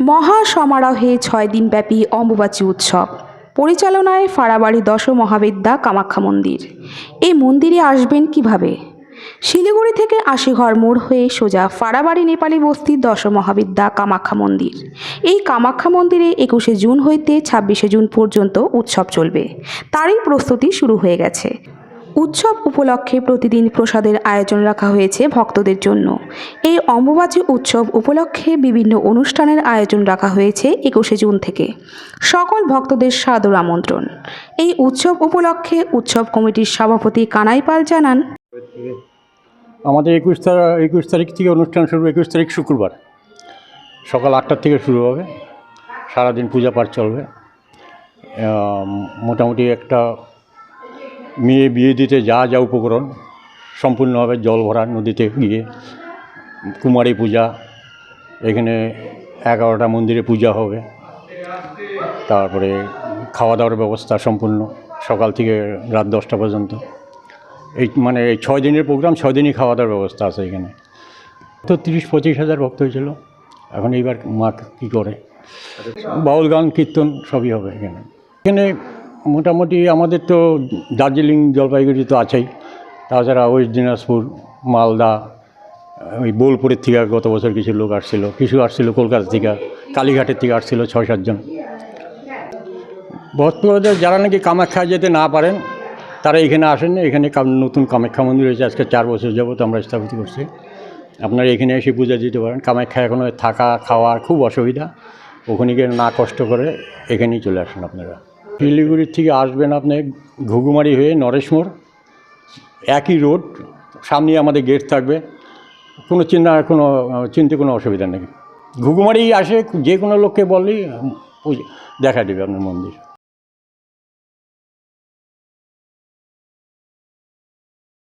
মহা সমারোহে ছয় দিনব্যাপী অম্বুবাচী উৎসব। পরিচালনায় ফাড়াবাড়ি দশ মহাবিদ্যা কামাখ্যা মন্দির। এই মন্দিরে আসবেন কীভাবে? শিলিগুড়ি থেকে আশিঘর মোড় হয়ে সোজা ফাড়াবাড়ি নেপালি বস্তির দশ মহাবিদ্যা কামাখ্যা মন্দির। এই কামাখ্যা মন্দিরে একুশে জুন হইতে ছাব্বিশে জুন পর্যন্ত উৎসব চলবে। তারই প্রস্তুতি শুরু হয়ে গেছে। উৎসব উপলক্ষে প্রতিদিন প্রসাদের আয়োজন রাখা হয়েছে ভক্তদের জন্য। এই অম্বুবাচী উৎসব উপলক্ষে বিভিন্ন অনুষ্ঠানের আয়োজন রাখা হয়েছে একুশে জুন থেকে। সকল ভক্তদের সাদর আমন্ত্রণ। এই উৎসব উপলক্ষে উৎসব কমিটির সভাপতি কানাই পাল জানান, আমাদের একুশ একুশ তারিখ থেকে অনুষ্ঠান শুরু, একুশ তারিখ শুক্রবার। সকাল আটটার থেকে শুরু হবে। সারাদিন পূজা পাঠ চলবে। মোটামুটি একটা মেয়ে বিয়ে দিতে যা যা উপকরণ সম্পূর্ণভাবে জল ভরা নদীতে গিয়ে কুমারী পূজা, এখানে এগারোটা মন্দিরে পূজা হবে, তারপরে খাওয়া দাওয়ার ব্যবস্থা সম্পূর্ণ সকাল থেকে রাত দশটা পর্যন্ত। এই মানে এই ছয় দিনের প্রোগ্রাম, ছয় দিনই খাওয়া দাওয়ার ব্যবস্থা আছে এখানে। তো তিরিশ, পঁচিশ হাজার ভক্ত হয়েছিল। এখন এইবার মা কী করে? বাউল গান, কীর্তন সবই হবে এখানে। এখানে মোটামুটি আমাদের তো দার্জিলিং জলপাইগুড়ি তো আছেই। তাছাড়া ওয়েস্ট দিনাজপুর, মালদা, ওই বোলপুরের থেকে গত বছর কিছু লোক আসছিল, কিছু আসছিল কলকাতা থেকে, কালীঘাটের থেকে আসছিল ছয় সাতজন ভক্তদের যারা নাকি কামাখ্যা যেতে না পারেন, তারা এখানে আসেন, এখানে নতুন কামাখ্যা মন্দির হয়েছে আজকে চার বছর যাবত আমরা স্থাপিত করছি। আপনারা এখানে এসে পূজা দিতে পারেন কামাখ্যা এখনও থাকা, খাওয়ার খুব অসুবিধা, ওখানে গিয়ে না কষ্ট করে এখানেই চলে আসেন আপনারা। শিলিগুড়ির থেকে আসবেন আপনি ঘুঘুমারি হয়ে নরেশ মোড়। একই রোড সামনে আমাদের গেট থাকবে। কোনো চিন্তা, কোনো, চিনতে কোনো অসুবিধা নেই। ঘুঘুমারি আসে, যে কোনো লোককে বললেই দেখা দেবে আপনার মন্দির।